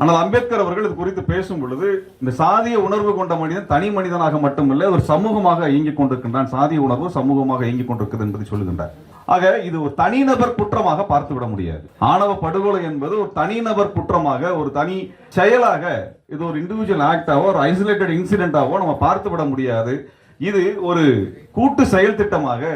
ஆனால் அம்பேத்கர் அவர்கள் இது குறித்து பேசும் பொழுது இந்த சாதிய உணர்வு கொண்ட மனிதன் தனி மனிதனாக மட்டுமல்ல ஒரு சமூகமாக இயங்கிக் கொண்டிருக்கின்றான். சாதிய உணர்வு சமூகமாக இயங்கிக் கொண்டிருக்கிறது என்பதை சொல்லுகின்றார். ஆக இது ஒரு தனிநபர் குற்றமாக பார்த்து விட முடியாது. ஆணவ படுகொலை என்பது ஒரு தனிநபர் குற்றமாக ஒரு தனி செயலாக இது ஒரு இண்டிவிஜுவல் ஆக்டாவோ ஒரு ஐசோலேட்டட் இன்சிடென்டாவோ நம்ம பார்த்து விட முடியாது. இது ஒரு கூட்டு செயல் திட்டமாக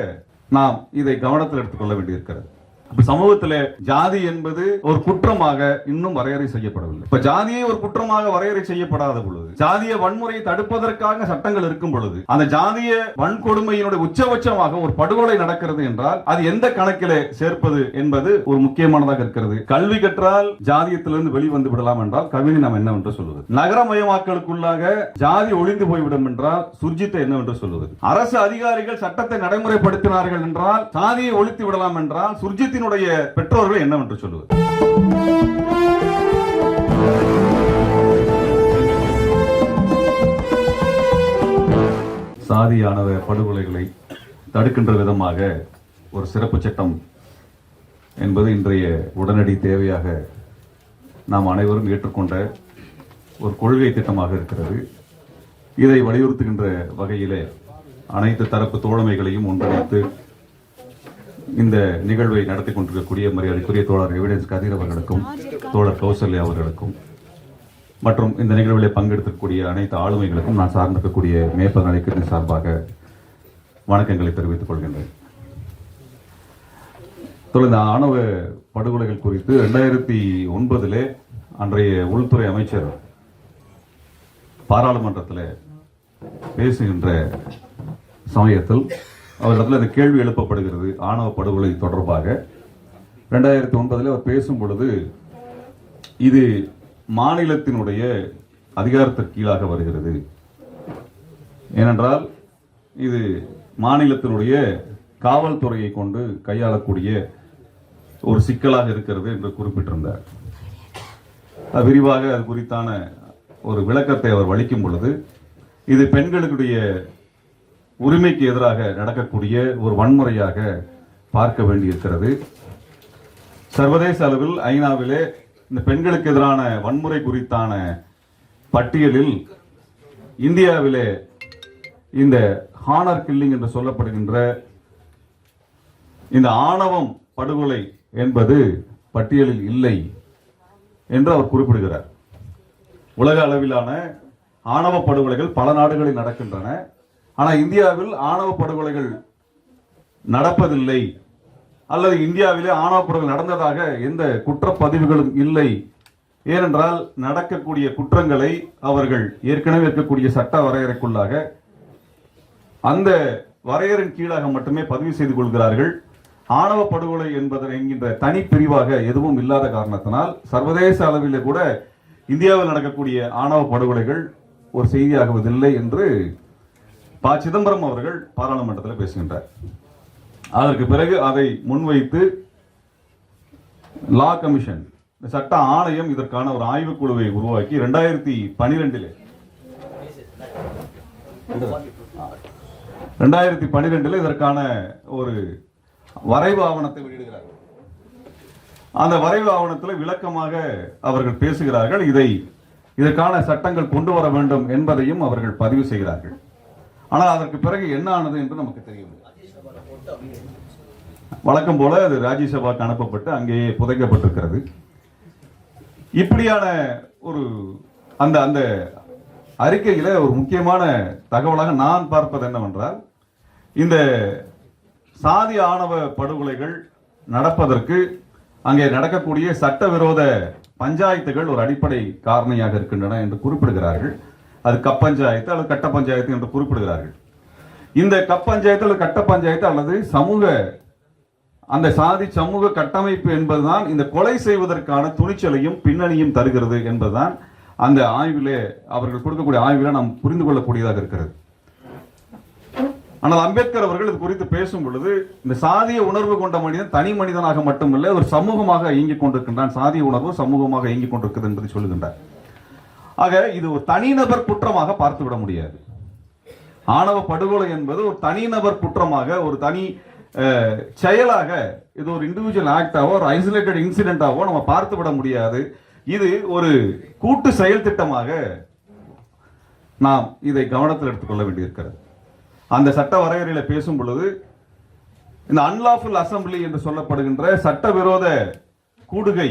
நாம் இதை கவனத்தில் எடுத்துக்கொள்ள வேண்டியிருக்கிறது. இப்ப சமூகத்துல ஜாதி என்பது ஒரு குற்றமாக இன்னும் வரையறை செய்யப்படவில்லை. இப்ப ஜாதியை ஒரு குற்றமாக வரையறை செய்யப்படாத பொழுது ஜாதிய வன்முறையை தடுப்பதற்காக சட்டங்கள் இருக்கும் பொழுது அந்த ஜாதிய வன்கொடுமையினுடைய உச்சபட்சமாக ஒரு படுகொலை நடக்கிறது என்றால் அது எந்த கணக்கிலே சேர்ப்பது என்பது ஒரு முக்கியமானதாக இருக்கிறது. கல்வி கற்றால் ஜாதியத்திலிருந்து வெளிவந்து விடலாம் என்றால் கவிதை நாம் என்னவென்று சொல்வது? நகரமயமாக்கலுக்குள்ளாக ஜாதி ஒளிந்து போய்விடும் என்றால் சுர்ஜித்தை என்னவென்று சொல்வது? அரசு அதிகாரிகள் சட்டத்தை நடைமுறைப்படுத்தினார்கள் என்றால் சாதியை ஒழித்து விடலாம் என்றால் சுர்ஜித்தினுடைய பெற்றோர்கள் என்னவென்று சொல்வது சாதியானவ படுகொலைகளை தடுக்கின்ற விதமாக ஒரு சிறப்பு சட்டம் என்பது இன்றைய உடனடி தேவையாக நாம் அனைவரும் ஏற்றுக்கொண்ட ஒரு கொள்கை திட்டமாக இருக்கிறது. இதை வலியுறுத்துகின்ற வகையிலே அனைத்து தரப்பு தோழமைகளையும் ஒன்றிணைத்து இந்த நிகழ்வை நடத்தி கொண்டிருக்கக்கூடிய மரியாதைக்குரிய தோழர் எவிடன்ஸ் கதிர் அவர்களுக்கும் தோழர் கௌசல்யா அவர்களுக்கும் மற்றும் இந்த நிகழ்வில் பங்கெடுத்திருக்கக்கூடிய அனைத்து ஆளுமைகளுக்கும் நான் சார்ந்திருக்கக்கூடிய மேற்பக அழைக்கிறதின் சார்பாக வணக்கங்களை தெரிவித்துக் கொள்கின்றேன். தொடர்ந்து இந்த ஆணவ படுகொலைகள் குறித்து ரெண்டாயிரத்தி ஒன்பதில் அன்றைய உள்துறை அமைச்சர் பாராளுமன்றத்தில் பேசுகின்ற சமயத்தில் அவரிடத்தில் இந்த கேள்வி எழுப்பப்படுகிறது. ஆணவ படுகொலை தொடர்பாக. ரெண்டாயிரத்தி ஒன்பதில் அவர் பேசும் பொழுது இது மாநிலத்தினுடைய அதிகாரத்திற்கு கீழாக வருகிறது. ஏனென்றால் இது மாநிலத்தினுடைய காவல்துறையை கொண்டு கையாளக்கூடிய ஒரு சிக்கலாக இருக்கிறது என்று குறிப்பிட்டிருந்தார். அது விரிவாக அது குறித்தான ஒரு விளக்கத்தை அவர் வலிக்கும் பொழுது இது பெண்களுடைய உரிமைக்கு எதிராக நடக்கக்கூடிய ஒரு வன்முறையாக பார்க்க வேண்டியிருக்கிறது. சர்வதேச அளவில் ஐநாவிலே இந்த பெண்களுக்கு எதிரான வன்முறை குறித்தான பட்டியலில் இந்தியாவிலே இந்த ஹானர் கில்லிங் என்று சொல்லப்படுகின்ற இந்த ஆணவம் படுகொலை என்பது பட்டியலில் இல்லை என்று அவர் குறிப்பிடுகிறார். உலக அளவிலான ஆணவ படுகொலைகள் பல நாடுகளில் நடக்கின்றன. ஆனால் இந்தியாவில் ஆணவ படுகொலைகள் நடப்பதில்லை. அல்லது இந்தியாவிலே ஆணவ படுகொலை நடந்ததாக எந்த குற்றப்பதிவுகளும் இல்லை. ஏனென்றால் நடக்கக்கூடிய குற்றங்களை அவர்கள் ஏற்கனவே இருக்கக்கூடிய சட்ட வரையறைக்குள்ளாக அந்த வரையறின் கீழாக மட்டுமே பதிவு செய்து கொள்கிறார்கள். ஆணவ படுகொலை என்பது என்கின்ற தனி பிரிவாக எதுவும் இல்லாத காரணத்தினால் சர்வதேச அளவில் கூட இந்தியாவில் நடக்கக்கூடிய ஆணவ படுகொலைகள் ஒரு செய்தியாகுவதில்லை என்று ப. சிதம்பரம் அவர்கள் பாராளுமன்றத்தில் பேசுகின்றார். அதற்கு பிறகு அதை முன்வைத்து லா கமிஷன் சட்ட ஆணையம் இதற்கான ஒரு ஆய்வுக்குழுவை உருவாக்கி ரெண்டாயிரத்தி பனிரெண்டிலே ரெண்டாயிரத்தி பனிரெண்டில் இதற்கான ஒரு வரைவு ஆவணத்தை வெளியிடுகிறார்கள் அந்த வரைவு ஆவணத்தில் விளக்கமாக அவர்கள் பேசுகிறார்கள். இதை இதற்கான சட்டங்கள் கொண்டு வர வேண்டும் என்பதையும் அவர்கள் பதிவு செய்கிறார்கள். ஆனால் அதற்கு பிறகு என்ன ஆனது என்று நமக்கு தெரியவில்லை வழக்கம் போல அது ராஜ்யசபாக்கு அனுப்பப்பட்டு அங்கேயே புதைக்கப்பட்டிருக்கிறது. இப்படியான ஒரு அந்த அந்த அறிக்கையில் ஒரு முக்கியமான தகவலாக நான் பார்ப்பது என்னவென்றால் இந்த சாதி ஆணவ படுகொலைகள் நடப்பதற்கு அங்கே நடக்கக்கூடிய சட்டவிரோத பஞ்சாயத்துகள் ஒரு அடிப்படை காரணியாக இருக்கின்றன என்று குறிப்பிடுகிறார்கள். அது கப்பஞ்சாயத்து அல்லது கட்ட பஞ்சாயத்து என்று குறிப்பிடுகிறார்கள். இந்த கப்பஞ்சாயத்து அல்லது கட்ட பஞ்சாயத்து அல்லது சமூக அந்த சாதி சமூக கட்டமைப்பு என்பதுதான் இந்த கொலை செய்வதற்கான துணிச்சலையும் பின்னணியும் தருகிறது என்பதுதான் அந்த ஆய்விலே அவர்கள் கொடுக்கக்கூடிய ஆய்வில நாம் புரிந்து கொள்ளக்கூடியதாக இருக்கிறது. ஆனால் அம்பேத்கர் அவர்கள் இது குறித்து பேசும் பொழுது இந்த சாதிய உணர்வு கொண்ட மனிதன் தனி மனிதனாக மட்டுமல்ல ஒரு சமூகமாக இயங்கிக் கொண்டிருக்கின்றான். சாதிய உணர்வு சமூகமாக இயங்கிக் கொண்டிருக்கிறது என்பதை சொல்லுகின்றார். ஆக இது ஒரு தனிநபர் குற்றமாக பார்த்து விட முடியாது. ஆணவ படுகொலை என்பது ஒரு தனிநபர் குற்றமாக ஒரு தனி செயலாக இது ஒரு இண்டிவிஜுவல் ஆக்டாவோ ஒரு ஐசோலேட்டட் இன்சிடென்ட்டாவோ நம்ம பார்த்து விட முடியாது. இது ஒரு கூட்டு செயல் திட்டமாக நாம் இதை கவனத்தில் எடுத்துக்கொள்ள வேண்டியிருக்கிறது. அந்த சட்ட வரையறையில் பேசும் பொழுது இந்த அன்லாஃபுல் அசம்பிளி என்று சொல்லப்படுகின்ற சட்டவிரோத கூடுகை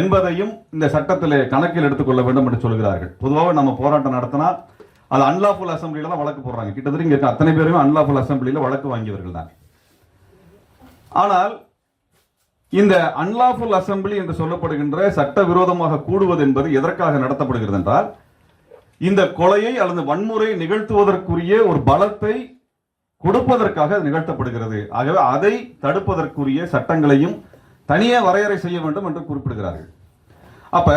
என்பதையும் இந்த சட்டத்தில் கணக்கில் எடுத்துக்கொள்ள வேண்டும் என்று சொல்கிறார்கள். பொதுவாக நம்ம போராட்டம் நடத்தினா அது அன்லாஃபுல் அசம்பிளியில் தான் வழக்கு போடுறாங்க. கிட்டத்தட்ட இங்கே இருக்க அத்தனை பேருமே அன்லாஃபுல் அசம்பிளியில் வழக்கு வாங்கியவர்கள் தான். ஆனால் இந்த அன்லாஃபுல் அசம்பிளி என்று சொல்லப்படுகின்ற சட்டவிரோதமாக கூடுவது என்பது எதற்காக நடத்தப்படுகிறது என்றால் இந்த கொலையை அல்லது வன்முறை நிகழ்த்துவதற்குரிய ஒரு பலத்தை கொடுப்பதற்காக நிகழ்த்தப்படுகிறது. ஆகவே அதை தடுப்பதற்குரிய சட்டங்களையும் தனியே வரையறை செய்ய வேண்டும் என்று குறிப்பிடுகிறார்கள். அப்ப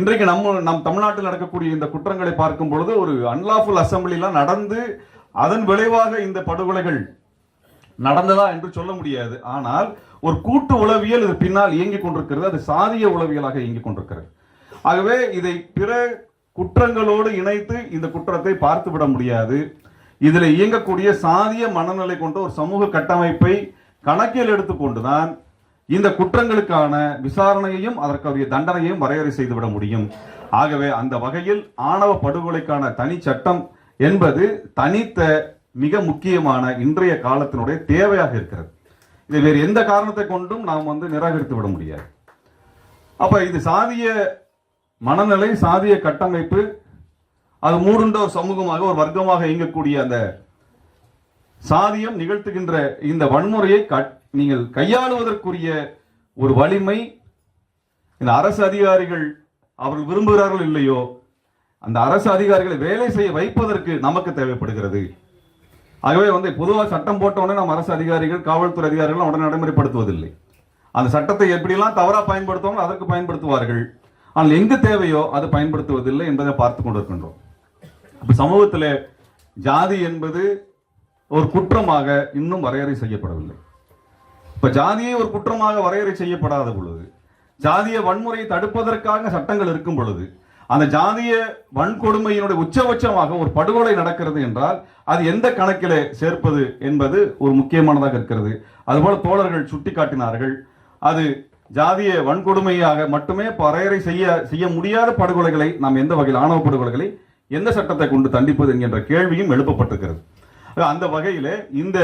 இன்றைக்கு நம்ம நம் தமிழ்நாட்டில் நடக்கக்கூடிய இந்த குற்றங்களை பார்க்கும் பொழுது ஒரு அன்லாஃபுல் அசம்பிளிலாம் நடந்து அதன் விளைவாக இந்த படுகொலைகள் நடந்ததா என்று சொல்ல முடியாது. ஆனால் ஒரு கூட்டு உளவியல் இது பின்னால் இயங்கிக் கொண்டிருக்கிறது. அது சாதிய உளவியலாக இயங்கிக் கொண்டிருக்கிறது. ஆகவே இதை பிற குற்றங்களோடு இணைத்து இந்த குற்றத்தை பார்த்து விட முடியாது. இதில் இயங்கக்கூடிய சாதிய மனநிலை கொண்ட ஒரு சமூக கட்டமைப்பை கணக்கில் எடுத்துக்கொண்டுதான் இந்த குற்றங்களுக்கான விசாரணையையும் அதற்குரிய தண்டனையையும் வரையறை செய்துவிட முடியும். ஆகவே அந்த வகையில் ஆணவ படுகொலைக்கான தனி சட்டம் என்பது தனித்த மிக முக்கியமான இன்றைய காலத்தினுடைய தேவையாக இருக்கிறது. இதை வேறு எந்த காரணத்தை கொண்டும் நாம் வந்து நிராகரித்து விட முடியாது. அப்ப இது சாதிய மனநிலை சாதிய கட்டமைப்பு அது மூடுண்ட ஒரு சமூகமாக ஒரு வர்க்கமாக இயங்கக்கூடிய அந்த சாதியம் நிகழ்த்துகின்ற இந்த வன்முறையை கட்- நீங்கள் கையாளுவதற்குரிய ஒரு வலிமை இந்த அரசு அதிகாரிகள் அவர்கள் விரும்புகிறார்கள் இல்லையோ அந்த அரசு அதிகாரிகளை வேலை செய்ய வைப்பதற்கு நமக்கு தேவைப்படுகிறது. ஆகவே வந்து பொதுவாக சட்டம் போட்ட உடனே நம்ம அரசு அதிகாரிகள் காவல்துறை அதிகாரிகள் உடனே நடைமுறைப்படுத்துவதில்லை. அந்த சட்டத்தை எப்படியெல்லாம் தவறாக பயன்படுத்துவாங்களோ அதற்கு பயன்படுத்துவார்கள். ஆனால் எங்கு தேவையோ அது பயன்படுத்துவதில்லை என்பதை பார்த்து கொண்டிருக்கின்றோம். இப்போ சமூகத்தில் ஜாதி என்பது ஒரு குற்றமாக இன்னும் வரையறை செய்யப்படவில்லை. இப்ப ஜாதியை ஒரு குற்றமாக வரையறை செய்யப்படாத பொழுது ஜாதிய வன்முறையை தடுப்பதற்காக சட்டங்கள் இருக்கும் பொழுது அந்த ஜாதிய வன்கொடுமையினுடைய உச்சபட்சமாக ஒரு படுகொலை நடக்கிறது என்றால் அது எந்த கணக்கிலே சேர்ப்பது என்பது ஒரு முக்கியமானதாக இருக்கிறது. அதுபோல தோழர்கள் சுட்டிக்காட்டினார்கள் அது ஜாதிய வன்கொடுமையாக மட்டுமே வரையறை செய்ய செய்ய முடியாத படுகொலைகளை நாம் எந்த வகையில் ஆணவ படுகொலைகளை எந்த சட்டத்தை கொண்டு தண்டிப்பது என்கின்ற கேள்வியும் எழுப்பப்பட்டிருக்கிறது. அந்த வகையிலே இந்த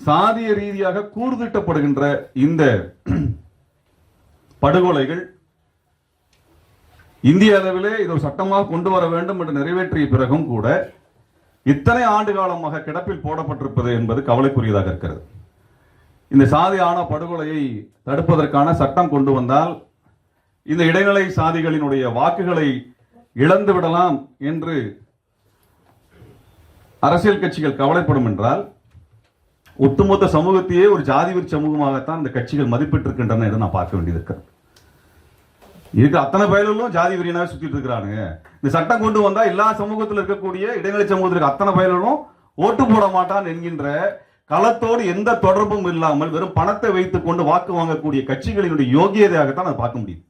சாதிய ரீதியாக கூர்திட்டப்படுகின்ற இந்த படுகொலைகள் இந்திய அளவிலே இதை சட்டமாக கொண்டு வர வேண்டும் என்று நிறைவேற்றிய பிறகும் கூட இத்தனை ஆண்டு காலமாக கிடப்பில் போடப்பட்டிருப்பது என்பது கவலைக்குரியதாக இருக்கிறது. இந்த சாதியான படுகொலையை தடுப்பதற்கான சட்டம் கொண்டு வந்தால் இந்த இடைநிலை சாதிகளினுடைய வாக்குகளை இழந்து விடலாம் என்று அரசியல் கட்சிகள் கவலைப்படும் என்றால் ஒட்டுமொத்த சமூகத்தையே ஒரு ஜாதி சமூகமாகத்தான் இந்த கட்சிகள் மதிப்பிட்டிருக்கின்றன என்று நான் பார்க்க வேண்டியது இருக்கிறது இருக்கிற அத்தனை பயல்களும் ஜாதி வெறியனாவே சுத்திட்டு இருக்கிறானுங்க. இந்த சட்டம் கொண்டு வந்தா எல்லா சமூகத்தில் இருக்கக்கூடிய இடைநிலை சமூகத்திற்கு அத்தனை பயல்களும் ஓட்டு போட மாட்டான் என்கின்ற களத்தோடு எந்த தொடர்பும் இல்லாமல் வெறும் பணத்தை வைத்துக் கொண்டு வாக்கு வாங்கக்கூடிய கட்சிகளினுடைய யோகியதையாகத்தான் அதை பார்க்க முடியும்.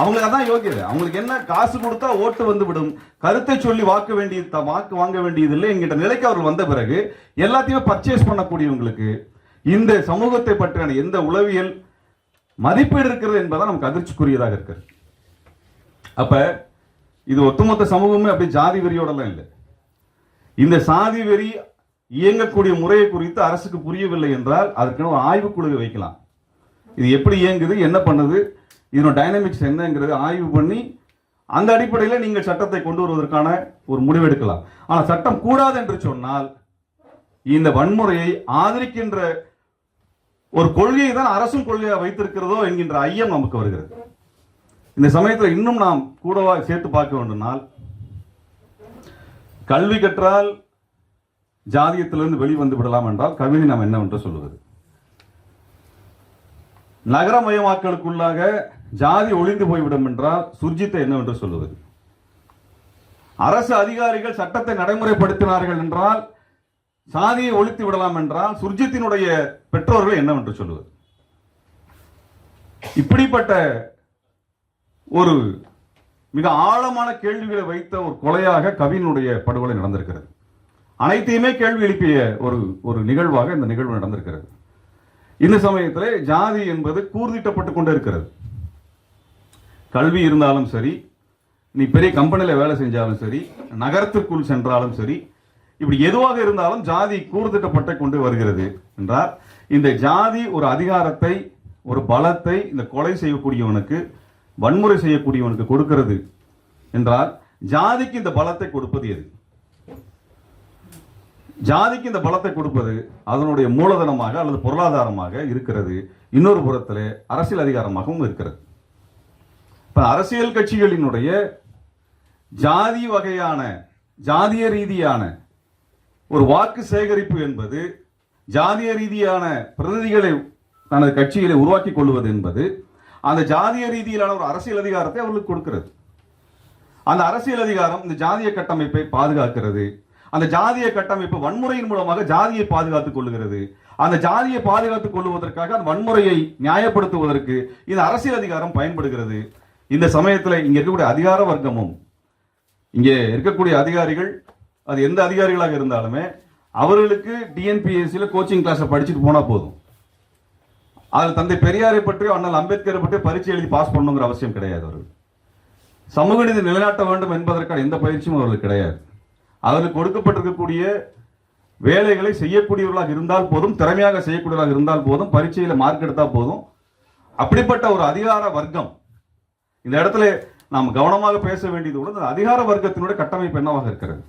அவங்களுக்கு அதான் யோகியதை. அவங்களுக்கு என்ன காசு கொடுத்தா ஓட்டு வந்து விடும் கருத்தை சொல்லி வாக்கு வேண்டியது வாக்கு வாங்க வேண்டியதில்லை என்கிட்ட நிலைக்கு அவர்கள் வந்த பிறகு எல்லாத்தையுமே பர்ச்சேஸ் பண்ணக்கூடியவங்களுக்கு இந்த சமூகத்தை பற்றியான எந்த உளவியல் மதிப்பீடு இருக்கிறது என்பதான் நமக்கு அதிர்ச்சிக்குரியதாக இருக்கிறது. அப்ப இது ஒட்டுமொத்த சமூகமே அப்படி ஜாதி வெறியோடலாம் இல்லை. இந்த சாதி வெறி இயங்கக்கூடிய முறையை குறித்து அரசுக்கு புரியவில்லை என்றால் அதற்கென ஒரு ஆய்வுக்குழுவை வைக்கலாம். இது எப்படி இயங்குது என்ன பண்ணுது இதனோட டைனமிக்ஸ் என்னங்கிறது ஆய்வு பண்ணி அந்த அடிப்படையில் நீங்கள் சட்டத்தை கொண்டு வருவதற்கான ஒரு முடிவெடுக்கலாம் ஆனால் சட்டம் கூடாது என்று சொன்னால் இந்த வன்முறையை ஆதரிக்கின்ற ஒரு கொள்கையை தான் அரசும் கொள்கையாக வைத்திருக்கிறதோ என்கின்ற ஐயம் நமக்கு வருகிறது. இந்த சமயத்தில் இன்னும் நாம் கூடவா சேர்த்து பார்க்க வேண்டும்னால் கல்வி கற்றால் ஜாதியத்திலிருந்து வெளிவந்து விடலாம் என்றால் கவிதை நாம் என்னவென்று சொல்லுவது? நகரமயமாக்கலுக்குள்ளாக ஜாதி ஒளிந்து போய்விடும் என்றால் சுர்ஜித்தை என்னவென்று சொல்லுவது? அரசு அதிகாரிகள் சட்டத்தை நடைமுறைப்படுத்தினார்கள் என்றால் சாதியை ஒழித்து விடலாம் என்றால் சுர்ஜித்தினுடைய பெற்றோர்கள் என்னவென்று சொல்லுவது? இப்படிப்பட்ட ஒரு மிக ஆழமான கேள்விகளை வைத்த ஒரு கொலையாக கவினுடைய படுகொலை நடந்திருக்கிறது. அனைத்தையுமே கேள்வி எழுப்பிய ஒரு ஒரு நிகழ்வாக இந்த நிகழ்வு நடந்திருக்கிறது. இந்த சமயத்தில் ஜாதி என்பது கூர்திட்டப்பட்டு கொண்டே இருக்கிறது கல்வி இருந்தாலும் சரி நீ பெரிய கம்பெனியில் வேலை செஞ்சாலும் சரி நகரத்திற்குள் சென்றாலும் சரி இப்படி எதுவாக இருந்தாலும் ஜாதி கூர்திட்டப்பட்டு கொண்டு வருகிறது என்றால் இந்த ஜாதி ஒரு அதிகாரத்தை ஒரு பலத்தை இந்த கொலை செய்யக்கூடியவனுக்கு வன்முறை செய்யக்கூடியவனுக்கு கொடுக்கிறது என்றால் ஜாதிக்கு இந்த பலத்தை கொடுப்பது எது? ஜாதிக்கு இந்த பலத்தை கொடுப்பது அதனுடைய மூலதனமாக அல்லது பொருளாதாரமாக இருக்கிறது. இன்னொரு புறத்தில் அரசியல் அதிகாரமாகவும் இருக்கிறது. இப்போ அரசியல் கட்சிகளினுடைய ஜாதி வகையான ஜாதிய ரீதியான ஒரு வாக்கு சேகரிப்பு என்பது ஜாதிய ரீதியான பிரதிநிதிகளை தனது கட்சிகளை உருவாக்கி கொள்வது என்பது அந்த ஜாதிய ரீதியிலான ஒரு அரசியல் அதிகாரத்தை அவர்களுக்கு கொடுக்கிறது. அந்த அரசியல் அதிகாரம் இந்த ஜாதிய கட்டமைப்பை பாதுகாக்கிறது. அந்த ஜாதிய கட்டமைப்பு வன்முறையின் மூலமாக ஜாதியை பாதுகாத்துக் கொள்ளுகிறது. அந்த ஜாதியை பாதுகாத்துக் கொள்வதற்காக அந்த வன்முறையை நியாயப்படுத்துவதற்கு இந்த அரசியல் அதிகாரம் பயன்படுகிறது. இந்த சமயத்தில் இங்கே இருக்கக்கூடிய அதிகார வர்க்கமும் இங்கே இருக்கக்கூடிய அதிகாரிகள் அது எந்த அதிகாரிகளாக இருந்தாலுமே அவர்களுக்கு டிஎன்பிஎஸ்சியில் கோச்சிங் கிளாஸை படிச்சுட்டு போனால் போதும். அதில் தந்தை பெரியாரை பற்றியோ அண்ணல் அம்பேத்கரை பற்றியோ பரீட்சை எழுதி பாஸ் பண்ணணுங்கிற அவசியம் கிடையாது அவர்கள் சமூக நீதி நிலைநாட்ட வேண்டும் என்பதற்கான எந்த பயிற்சியும் அவர்களுக்கு கிடையாது. அவர்களுக்கு கொடுக்கப்பட்டிருக்கக்கூடிய வேலைகளை செய்யக்கூடியவர்களாக இருந்தால் போதும் திறமையாக செய்யக்கூடியவர்களாக இருந்தால் போதும் பரீட்சையில் மார்க் எடுத்தால் போதும். அப்படிப்பட்ட ஒரு அதிகார வர்க்கம் இந்த இடத்துல நாம் கவனமாக பேச வேண்டியது கூட இந்த அதிகார வர்க்கத்தினுடைய கட்டமைப்பு என்னவாக இருக்கிறது?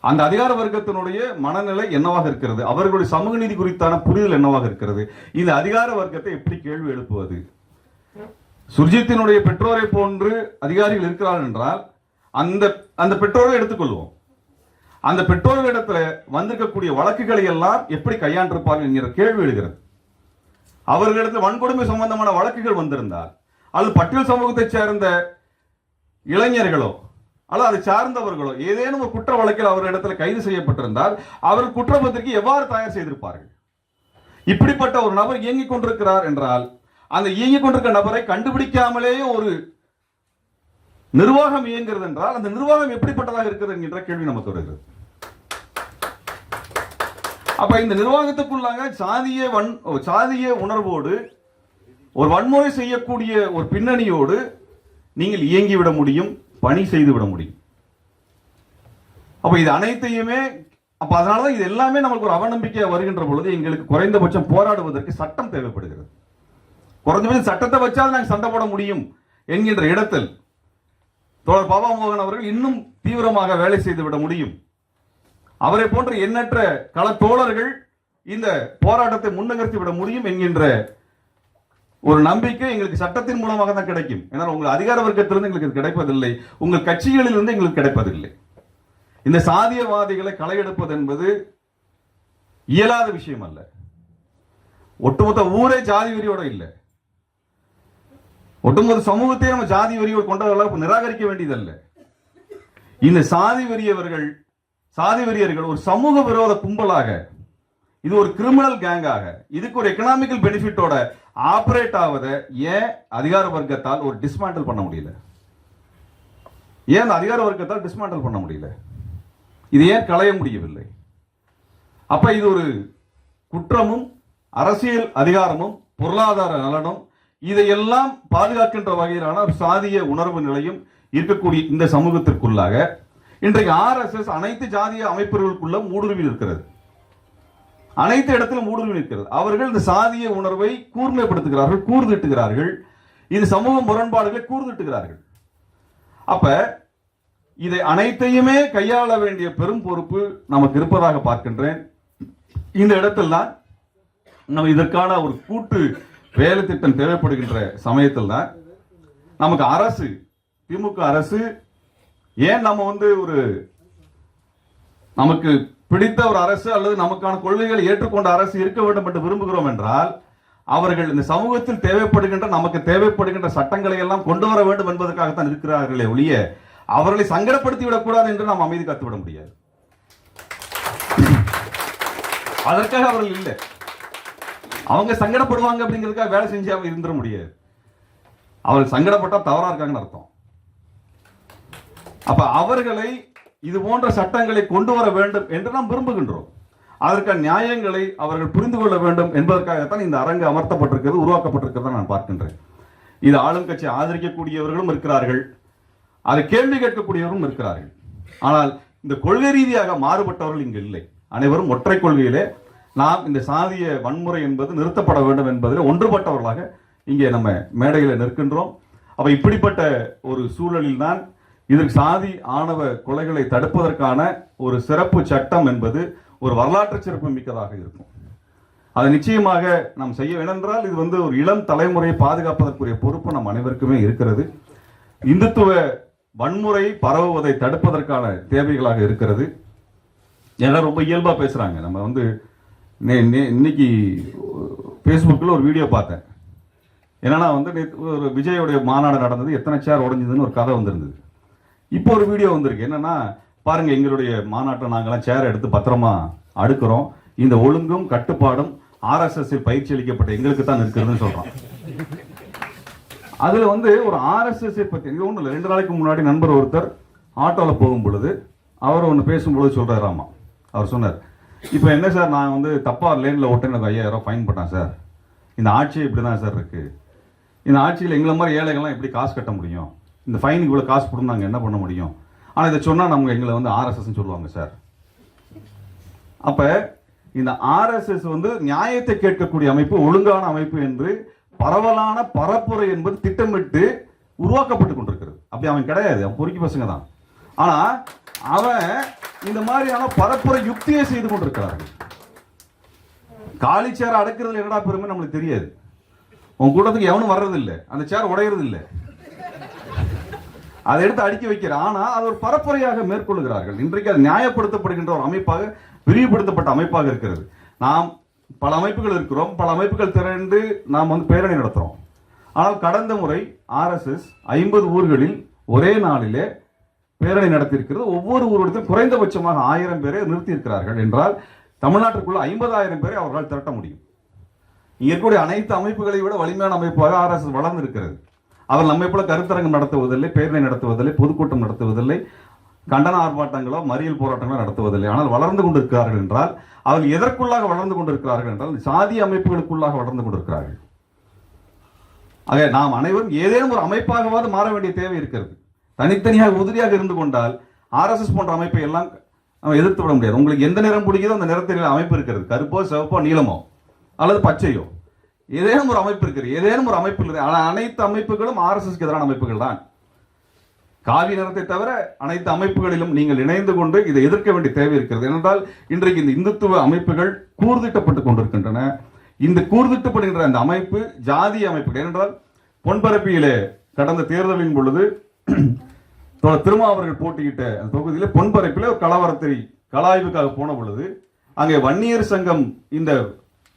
அந்த அதிகார வர்க்கத்தினுடைய மனநிலை என்னவாக இருக்கிறது? அவர்களுடைய சமூக நீதி குறித்தான புரிதல் என்னவாக இருக்கிறது? இந்த அதிகார வர்க்கத்தை எப்படி கேள்வி எழுப்புவது? சுர்ஜித்தினுடைய பெற்றோரை போன்று அதிகாரிகள் இருக்கிறார்கள் என்றால் அந்த அந்த பெற்றோரை எடுத்துக்கொள்வோம். அந்த பெற்றோர்களிடத்துல வந்திருக்கக்கூடிய வழக்குகளை எல்லாம் எப்படி கையாண்டிருப்பார்கள் என்கிற கேள்வி எழுகிறது. அவர்களிடத்தில் வன்கொடுமை சம்பந்தமான வழக்குகள் வந்திருந்தால் அல்லது பட்டியல் சமூகத்தைச் சேர்ந்த இளைஞர்களோ அல்லது அதை சார்ந்தவர்களோ ஏதேனும் ஒரு குற்ற வழக்கில் அவர்களிடத்துல கைது செய்யப்பட்டிருந்தால் அவர் குற்றப்பத்திரிகை எவ்வாறு தயார் செய்திருப்பார்கள்? இப்படிப்பட்ட ஒரு நபர் இயங்கிக் கொண்டிருக்கிறார் என்றால் அந்த இயங்கிக் கொண்டிருக்கிற நபரை கண்டுபிடிக்காமலேயே ஒரு நிர்வாகம் இயங்குகிறது என்றால் அந்த நிர்வாகம் எப்படிப்பட்டதாக இருக்கிறது என்கின்ற கேள்வி நமக்கு வருகிறது. அப்ப இந்த நிர்வாகத்துக்குள்ளாக சாதிய வன் சாதிய உணர்வோடு ஒரு வன்முறை செய்யக்கூடிய ஒரு பின்னணியோடு நீங்கள் இயங்கி விட முடியும் பணி செய்து விட முடியும். அப்போ இது அனைத்தையுமே அப்போ அதனால தான் இது எல்லாமே நமக்கு ஒரு அவநம்பிக்கை வருகின்ற பொழுது எங்களுக்கு குறைந்தபட்சம் போராடுவதற்கு சட்டம் தேவைப்படுகிறது. குறைஞ்சபட்சம் சட்டத்தை வச்சால் நாங்கள் சண்டை போட முடியும் என்கின்ற இடத்தில் தோழர் பாபா மோகன் அவர்கள் இன்னும் தீவிரமாக வேலை செய்து விட முடியும். அவரை போன்ற எண்ணற்ற கள தோழர்கள் இந்த போராட்டத்தை முன்னகர்த்தி விட முடியும் என்கின்ற ஒரு நம்பிக்கை எங்களுக்கு சட்டத்தின் மூலமாக தான் கிடைக்கும். ஏன்னால் உங்கள் அதிகார வர்க்கத்திலிருந்து எங்களுக்கு கிடைப்பதில்லை. உங்கள் கட்சிகளிலிருந்து எங்களுக்கு கிடைப்பதில்லை. இந்த சாதியவாதிகளை களையெடுப்பது என்பது இயலாத விஷயம் அல்ல. ஒட்டுமொத்த ஊரே ஜாதி வெறியோட இல்லை. ஒட்டுமொத்த சமூகத்தையே நம்ம ஜாதி வெறியோடு கொண்டவர்களாக நிராகரிக்க வேண்டியதல்ல இந்த சாதி வெறியவர்கள் சாதி வெறியர்கள் ஒரு சமூக விரோத கும்பலாக இது ஒரு கிரிமினல் கேங்காக இதுக்கு ஒரு எக்கனாமிக்கல் பெனிஃபிட்டோட ஆபரேட் ஆவதை ஏன் அதிகார வர்க்கத்தால் ஒரு டிஸ்மேண்டல் பண்ண முடியல? ஏன் அந்த அதிகார வர்க்கத்தால் டிஸ்மேண்டல் பண்ண முடியல? இது ஏன் களைய முடியவில்லை? அப்ப இது ஒரு குற்றமும் அரசியல் அதிகாரமும் பொருளாதார நலனும் இதையெல்லாம் பாதுகாக்கின்ற வகையிலான ஒரு சாதிய உணர்வு நிலையும் இருக்கக்கூடிய இந்த சமூகத்திற்குள்ளாக இன்றைக்கு ஆர்எஸ்எஸ் அனைத்து ஜாதிய அமைப்புகளுக்குள்ள ஊடுருவி இருக்கிறது அனைத்து இடத்திலும் ஊடுருவி நிற்கிறது. அவர்கள் இந்த சாதிய உணர்வை கூர்மைப்படுத்துகிறார்கள் கூர்திட்டுகிறார்கள். இது சமூக முரண்பாடுகளை கூர்திட்டுகிறார்கள். அப்ப இதை அனைத்தையுமே கையாள வேண்டிய பெரும் பொறுப்பு நமக்கு இருப்பதாக பார்க்கின்றேன். இந்த இடத்தில் தான் நம்ம இதற்கான ஒரு கூட்டு வேலை திட்டம் தேவைப்படுகின்ற சமயத்தில் தான் நமக்கு அரசு திமுக அரசு ஏன் நம்ம வந்து ஒரு நமக்கு பிடித்த ஒரு அரசு அல்லது நமக்கான கொள்கைகளை ஏற்றுக்கொண்ட அரசு இருக்க வேண்டும் என்று விரும்புகிறோம் என்றால் அவர்கள் இந்த சமூகத்தில் தேவைப்படுகின்ற நமக்கு தேவைப்படுகின்ற சட்டங்களை எல்லாம் கொண்டு வர வேண்டும் என்பதற்காகத்தான் இருக்கிறார்களே ஒழிய அவர்களை சங்கடப்படுத்தி விடக்கூடாது என்று நாம் அமைதி காத்துவிட முடியாது. அதற்காக அவர்கள் இல்லை. அவங்க சங்கடப்படுவாங்க அப்படிங்கிறதுக்காக வேலை செஞ்சு அவங்க இருந்துட முடியாது. அவர்கள் சங்கடப்பட்டா தவறா இருக்காங்கன்னு அர்த்தம். அப்ப அவர்களை இது போன்ற சட்டங்களை கொண்டு வர வேண்டும் என்று நாம் விரும்புகின்றோம். அதற்கான நியாயங்களை அவர்கள் புரிந்து கொள்ள வேண்டும் என்பதற்காகத்தான் இந்த அரங்கு அமர்த்தப்பட்டிருக்கிறது உருவாக்கப்பட்டிருக்கிறதா நான் பார்க்கின்றேன். இது ஆளும் கட்சி ஆதரிக்கக்கூடியவர்களும் இருக்கிறார்கள். அதை கேள்வி கேட்கக்கூடியவரும் இருக்கிறார்கள். ஆனால் இந்த கொள்கை ரீதியாக மாறுபட்டவர்கள் இங்கு இல்லை. அனைவரும் ஒற்றை கொள்கையிலே நாம் இந்த சாதிய வன்முறை என்பது நிறுத்தப்பட வேண்டும் என்பதில் ஒன்றுபட்டவர்களாக இங்கே நம்ம மேடையில் நிற்கின்றோம். அப்போ இப்படிப்பட்ட ஒரு சூழலில் இதில் சாதி ஆணவ கொலைகளை தடுப்பதற்கான ஒரு சிறப்பு சட்டம் என்பது ஒரு வரலாற்று சிறப்பு மிக்கதாக இருக்கும். அதை நிச்சயமாக நாம் செய்ய வேணென்றால் இது வந்து ஒரு இளம் தலைமுறையை பாதுகாப்பதற்குரிய பொறுப்பு நம் அனைவருக்குமே இருக்கிறது. இந்துத்துவ வன்முறை பரவுவதை தடுப்பதற்கான தேவைகளாக இருக்கிறது. எல்லாம் ரொம்ப இயல்பாக பேசுகிறாங்க நம்ம வந்து நே- நே- இன்னைக்கு ஃபேஸ்புக்கில் ஒரு வீடியோ பார்த்தேன். என்னன்னா வந்து ஒரு விஜயோடைய மாநாடு நடந்தது. எத்தனை சேர் உடஞ்சதுன்னு ஒரு கதை வந்திருந்தது. இப்போ ஒரு வீடியோ வந்திருக்கு. என்னன்னா பாருங்க எங்களுடைய மாநாட்டை நாங்கெல்லாம் சேர் எடுத்து பத்திரமா அடுக்கிறோம். இந்த ஒழுங்கும் கட்டுப்பாடும் ஆர்எஸ்எஸ் பயிற்சி அளிக்கப்பட்ட எங்களுக்கு தான் இருக்கிறதுன்னு சொல்றான் அதுல வந்து ஒரு ஆர்எஸ்எஸ் பத்தி இது ஒண்ணும் இல்லை. ரெண்டு நாளைக்கு முன்னாடி நண்பர் ஒருத்தர் ஆட்டோல போகும் பொழுது அவர் ஒன்று பேசும்பொழுது சொல்றாராமா அவர் சொன்னார். இப்போ என்ன சார் நான் வந்து தப்பா லேன்ல ஓட்டேன் எனக்கு ஐயாயிரம் ரூபாய் ஃபைன் பண்ணேன் சார்? இந்த ஆட்சி இப்படி தான் சார் இருக்கு. இந்த ஆட்சியில் எங்களை மாதிரி ஏழைகள்லாம் எப்படி காசு கட்ட முடியும்? இந்த ஃபைனுக்கு இவ்வளோ காசு போட்டு நாங்கள் என்ன பண்ண முடியும்? ஆனால் இதை சொன்னால் நம்ம எங்களை வந்து ஆர்எஸ்எஸ்ன்னு சொல்லுவாங்க சார் அப்ப இந்த ஆர்எஸ்எஸ் வந்து நியாயத்தை கேட்கக்கூடிய அமைப்பு ஒழுங்கான அமைப்பு என்று பரவலான பரப்புரை என்பது திட்டமிட்டு உருவாக்கப்பட்டு கொண்டிருக்கிறது. அப்படி அவன் கிடையாது அவன் பொறுக்கி பசங்க தான். ஆனா அவன் இந்த மாதிரியான பரப்புரை யுக்தியை செய்து கொண்டிருக்கிறார்கள். காலி சேரை அடக்கிறதுல என்னடா பெருமை நம்மளுக்கு தெரியாது. உன் கூட்டத்துக்கு எவனும் வர்றதில்லை. அந்த சேர் உடையறது அதை எடுத்து அடுக்கி வைக்கிறார் ஆனா அது ஒரு பரப்புரையாக மேற்கொள்கிறார்கள் இன்றைக்கு அது நியாயப்படுத்தப்படுகின்ற ஒரு அமைப்பாக விரிவுபடுத்தப்பட்ட அமைப்பாக இருக்கிறது. நாம் பல அமைப்புகள் இருக்கிறோம். பல அமைப்புகள் திரண்டு நாம் வந்து பேரணி நடத்துறோம். ஆனால் கடந்த முறை ஆர்எஸ்எஸ் ஐம்பது ஊர்களில் ஒரே நாளிலே பேரணி நடத்தியிருக்கிறது. ஒவ்வொரு ஊரிடத்திலும் குறைந்தபட்சமாக ஆயிரம் பேரை நிறுத்தியிருக்கிறார்கள் என்றால் தமிழ்நாட்டுக்குள்ள ஐம்பதாயிரம் பேரை அவர்களால் திரட்ட முடியும். இங்கே இருக்கக்கூடிய அனைத்து அமைப்புகளை விட வலிமையான அமைப்பாக ஆர்எஸ்எஸ் வளர்ந்து இருக்கிறது அவர் நம்மை போல கருத்தரங்கம் நடத்துவதில்லை பேரணி நடத்துவதில்லை பொதுக்கூட்டம் நடத்துவதில்லை கண்டன ஆர்ப்பாட்டங்களோ மறியல் போராட்டங்களோ நடத்துவதில்லை. ஆனால் வளர்ந்து கொண்டிருக்கிறார்கள் என்றால் அவர்கள் எதற்குள்ளாக வளர்ந்து கொண்டிருக்கிறார்கள் என்றால் சாதி அமைப்புகளுக்குள்ளாக வளர்ந்து கொண்டிருக்கிறார்கள். ஆக நாம் அனைவரும் ஏதேனும் ஒரு அமைப்பாகவாது மாற வேண்டிய தேவை இருக்கிறது. தனித்தனியாக உதிரியாக இருந்து கொண்டால் ஆர்எஸ்எஸ் போன்ற அமைப்பை எல்லாம் நம்ம எதிர்த்து விட முடியாது. உங்களுக்கு எந்த நிறம் பிடிக்குதோ அந்த நிறத்தில் அமைப்பு இருக்கிறது. கருப்போ சிவப்போ நீளமோ அல்லது பச்சையோ. ஏதேனும் ஒரு அமைப்பு இருக்குது ஏதேனும் ஒரு அமைப்பு இருக்குது. ஆனால் அனைத்து அமைப்புகளும் ஆர்எஸ்எஸ்க்கு எதிரான அமைப்புகள் தான். காவி நிறத்தை தவிர அனைத்து அமைப்புகளிலும் நீங்கள் இணைந்து கொண்டு இதை எதிர்க்க வேண்டிய தேவை இருக்கிறது. ஏனென்றால் இன்றைக்கு இந்த இந்துத்துவ அமைப்புகள் கூர்திட்டப்பட்டு கொண்டிருக்கின்றன. இந்த கூர்திட்டப்படுகின்ற அந்த அமைப்பு ஜாதிய அமைப்புகள். ஏனென்றால் பொன்பரப்பியிலே கடந்த தேர்தலின் பொழுது திருமாவர்கள் திருமா அவர்கள் போட்டியிட்ட அந்த தொகுதியில் பொன்பரப்பிலே ஒரு கலவரத்தை கலாய்வுக்காக போன பொழுது அங்கே வன்னியர் சங்கம் இந்த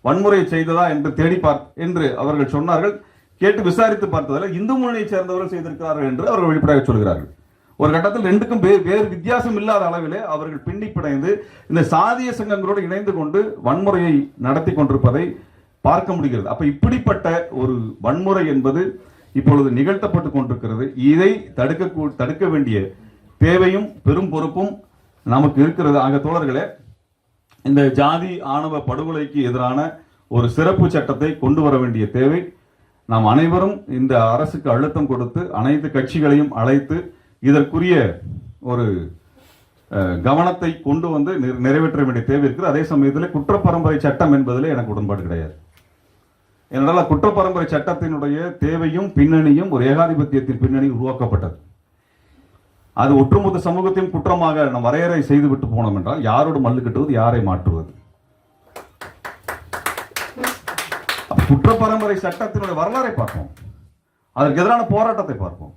வன்முறை செய்ததா என்று தேடி பார் என்று அவர்கள் சொன்னார்கள். கேட்டு விசாரித்து பார்த்ததில் இந்து முன்னணியை சேர்ந்தவர்கள் செய்திருக்கிறார்கள் என்று அவர்கள் வெளிப்படையாக சொல்கிறார்கள். ஒரு கட்டத்தில் ரெண்டுக்கும் வேறு வித்தியாசம் இல்லாத அளவிலே அவர்கள் பின்னி பிணைந்து இந்த சாதிய சங்கங்களோடு இணைந்து கொண்டு வன்முறையை நடத்தி கொண்டிருப்பதை பார்க்க முடிகிறது. அப்ப இப்படிப்பட்ட ஒரு வன்முறை என்பது இப்பொழுது நிகழ்த்தப்பட்டு கொண்டிருக்கிறது. இதை தடுக்க தடுக்க வேண்டிய தேவையும் பெரும் பொறுப்பும் நமக்கு இருக்கிறது. ஆக தோழர்களே இந்த ஜாதி ஆணவ படுகொலைக்கு எதிரான ஒரு சிறப்பு சட்டத்தை கொண்டு வர வேண்டிய தேவை. நாம் அனைவரும் இந்த அரசுக்கு அழுத்தம் கொடுத்து அனைத்து கட்சிகளையும் அழைத்து இதற்குரிய ஒரு கவனத்தை கொண்டு வந்து நிறைவேற்ற வேண்டிய தேவை இருக்குது. அதே சமயத்தில் குற்றப்பரம்பரை சட்டம் என்பதில் எனக்கு உடன்பாடு கிடையாது. ஏனென்றால் குற்றப்பரம்பரை சட்டத்தினுடைய தேவையும் பின்னணியும் ஒரு ஏகாதிபத்தியத்தின் பின்னணி உருவாக்கப்பட்டது. அது ஒட்டுமொத்த சமூகத்தையும் குற்றமாக நம் வரையறை செய்துவிட்டு போனோம் என்றால் யாரோடு மல்லு கட்டுவது யாரை மாற்றுவது? குற்ற பரம்பரை சட்டத்தினுடைய வரலாறை பார்ப்போம். அதற்கு எதிரான போராட்டத்தை பார்ப்போம்.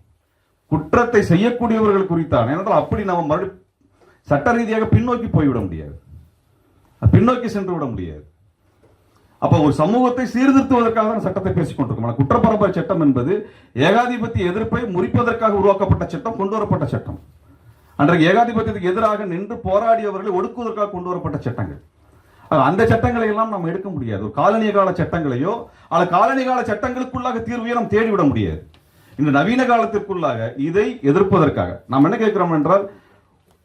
குற்றத்தை செய்யக்கூடியவர்கள் குறித்தான் ஏனென்றால் அப்படி நம்ம மறுபடி சட்ட ரீதியாக பின்னோக்கி போய்விட முடியாது. பின்னோக்கி சென்று விட முடியாது. அப்ப ஒரு சமூகத்தை சீர்திருத்துவதற்காக தான் சட்டத்தை பேசிக்கொண்டிருக்கோம் குற்றப்பரம்பரை சட்டம் என்பது ஏகாதிபத்திய எதிர்ப்பை முறிப்பதற்காக உருவாக்கப்பட்ட சட்டம் கொண்டு வரப்பட்ட சட்டம். அன்றைக்கு ஏகாதிபத்தியத்துக்கு எதிராக நின்று போராடியவர்களை ஒடுக்குவதற்காக கொண்டு வரப்பட்ட சட்டங்கள் அந்த சட்டங்களை எல்லாம் நாம் எடுக்க முடியாது. ஒரு காலனிய கால சட்டங்களையோ அல்ல காலனி கால சட்டங்களுக்குள்ளாக தீர்வையோ நாம் தேடிவிட முடியாது. இந்த நவீன காலத்திற்குள்ளாக இதை எதிர்ப்பதற்காக. நாம் என்ன கேட்கிறோம் என்றால்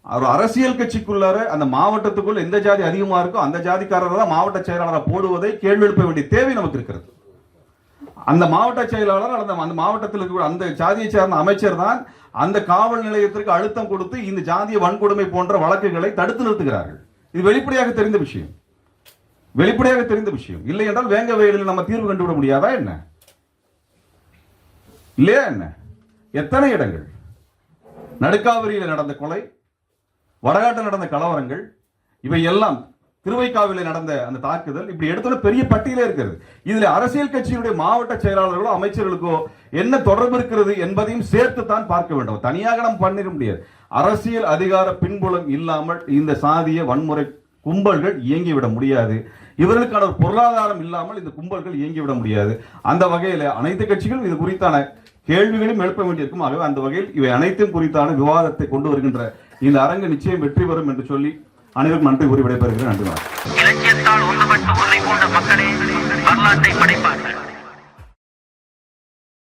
ஒரு அரசியல் கட்சிக்குள்ளார அந்த மாவட்டத்துக்குள் எந்த ஜாதி அதிகமா இருக்கோ அந்த ஜாதிக்காரர் தான் மாவட்ட செயலாளரை போடுவதை கேள்வி எழுப்ப வேண்டிய தேவை நமக்கு இருக்கிறது. அந்த மாவட்ட செயலாளர் அல்லது அந்த மாவட்டத்தில் இருக்கிற அந்த ஜாதியை சேர்ந்த அமைச்சர் தான் அந்த காவல் நிலையத்திற்கு அழுத்தம் கொடுத்து இந்த ஜாதிய வன்கொடுமை போன்ற வழக்குகளை தடுத்து நிறுத்துகிறார்கள். இது வெளிப்படையாக தெரிந்த விஷயம். வெளிப்படையாக தெரிந்த விஷயம். இல்லை என்றால் வேங்க வயலில் நம்ம தீர்வு கண்டுவிட முடியாதா என்ன? இல்லையா என்ன? எத்தனை இடங்கள்? நடுக்காவிரியில் நடந்த கொலை வடகாட்டில் நடந்த கலவரங்கள் இவை எல்லாம் திருவைக்காவிலே நடந்த அந்த தாக்குதல் இப்படி எடுத்தோட பெரிய பட்டியலே இருக்கிறது. இதுல அரசியல் கட்சியினுடைய மாவட்ட செயலாளர்களோ அமைச்சர்களுக்கோ என்ன தொடர்பு இருக்கிறது என்பதையும் சேர்த்து தான் பார்க்க வேண்டும். தனியாக நம்ம பண்ணிட முடியாது. அரசியல் அதிகார பின்புலம் இல்லாமல் இந்த சாதிய வன்முறை கும்பல்கள் இயங்கிவிட முடியாது. இவர்களுக்கான ஒரு பொருளாதாரம் இல்லாமல் இந்த கும்பல்கள் இயங்கிவிட முடியாது. அந்த வகையில் அனைத்து கட்சிகளும் இது குறித்தான கேள்விகளையும் எழுப்ப வேண்டியிருக்கும். ஆகவே அந்த வகையில் இவை அனைத்தும் குறித்தான விவாதத்தை கொண்டு வருகின்ற இந்த அரங்கு நிச்சயம் வெற்றி பெறும் என்று சொல்லி அனைவருக்கும் நன்றி கூறி விடைபெறுகிறேன். நன்றி வணக்கம். இலக்கியத்தால் ஒன்றுபட்டு உன்னை கொண்ட மக்களே வரலாற்றை படைப்பார்கள்.